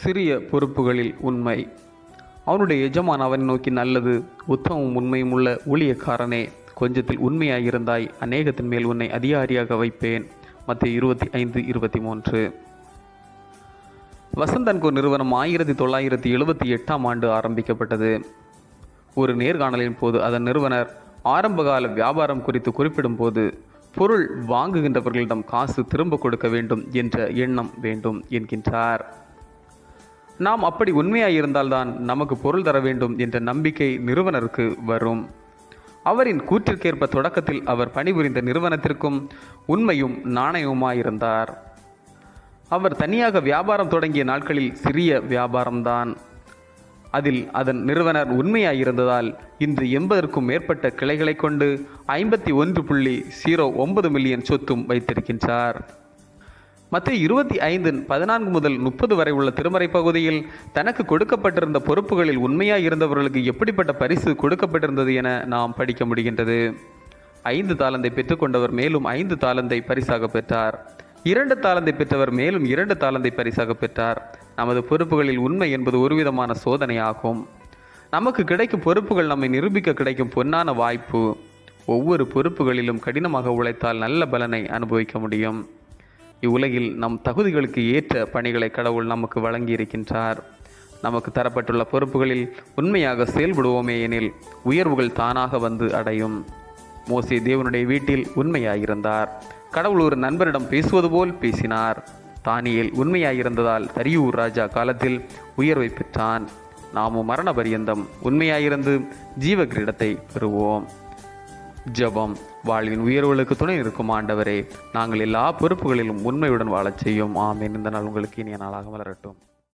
சிறிய பொறுப்புகளில் உண்மை. அவனுடைய எஜமான் அவனை நோக்கி நல்லது உத்தமும் உண்மையும் உள்ள ஊழியக்காரனே. கொஞ்சத்தில் உண்மையாயிருந்தாய் அநேகத்தின் மேல் உன்னை அதிகாரியாக வைப்பேன். மத்திய இருபத்தி ஐந்து இருபத்தி மூன்று வசந்தன்கோ நிறுவனம் ஆயிரத்தி தொள்ளாயிரத்தி எழுபத்தி எட்டாம் ஆண்டு ஆரம்பிக்கப்பட்டது. ஒரு நேர்காணலின் போது அதன் நிறுவனர் ஆரம்பகால வியாபாரம் குறித்து குறிப்பிடும்போது பொருள் வாங்குகின்றவர்களிடம் காசு திரும்ப கொடுக்க வேண்டும் என்ற எண்ணம் வேண்டும் என்கின்றார். நாம் அப்படி உண்மையாயிருந்தால்தான் நமக்கு பொருள் தர வேண்டும் என்ற நம்பிக்கை நிறுவனருக்கு வரும். அவரின் கூற்றிற்கேற்ப தொடக்கத்தில் அவர் பணிபுரிந்த நிறுவனத்திற்கும் உண்மையும் நாணயவுமாயிருந்தார் அவர் தனியாக வியாபாரம் தொடங்கிய நாட்களில் சிறிய வியாபாரம்தான். அதில் அதன் நிறுவனர் உண்மையாயிருந்ததால் இன்று எண்பதற்கும் மேற்பட்ட கிளைகளை கொண்டு ஐம்பத்தி ஒன்று புள்ளி ஜீரோ ஒன்பது மில்லியன் சொத்தும் வைத்திருக்கின்றார். மற்ற இருபத்தி ஐந்து பதினான்கு முதல் முப்பது வரை உள்ள திருமறை பகுதியில் தனக்கு கொடுக்கப்பட்டிருந்த பொறுப்புகளில் உண்மையாக இருந்தவர்களுக்கு எப்படிப்பட்ட பரிசு கொடுக்கப்பட்டிருந்தது என நாம் படிக்க முடிகின்றது. ஐந்து தாளந்தை பெற்றுக்கொண்டவர் மேலும் ஐந்து தாளந்தை பரிசாக பெற்றார். இரண்டு தாளந்தை பெற்றவர் மேலும் இரண்டு தாளந்தை பரிசாக பெற்றார். நமது பொறுப்புகளில் உண்மை என்பது ஒருவிதமான சோதனையாகும் நமக்கு கிடைக்கும் பொறுப்புகள் நம்மை நிரூபிக்க கிடைக்கும் பொன்னான வாய்ப்பு. ஒவ்வொரு பொறுப்புகளிலும் கடினமாக உழைத்தால் நல்ல பலனை அனுபவிக்க முடியும். இவ்வுலகில் நம் தகுதிகளுக்கு ஏற்ற பணிகளை கடவுள் நமக்கு வழங்கியிருக்கின்றார். நமக்கு தரப்பட்டுள்ள பொறுப்புகளில் உண்மையாக செயல்படுவோமே எனில் உயர்வுகள் தானாக வந்து அடையும். மோசி தேவனுடைய வீட்டில் உண்மையாயிருந்தார். கடவுள் ஒரு நண்பரிடம் பேசுவது போல் பேசினார். தானியில் உண்மையாயிருந்ததால் தரியூர் ராஜா காலத்தில் உயர்வை பெற்றான். நாமும் மரண பரியந்தம் உண்மையாயிருந்து ஜீவ கிரீடத்தை பெறுவோம். ஜெபம். வாழ்வின் உயர்வுகளுக்கு துணை இருக்கும் ஆண்டவரே. நாங்கள் எல்லா பொறுப்புகளிலும் உண்மையுடன் வாழச் செய்யும். ஆமேன். இந்த நாள் உங்களுக்கு இனிய நாளாக வளரட்டும்.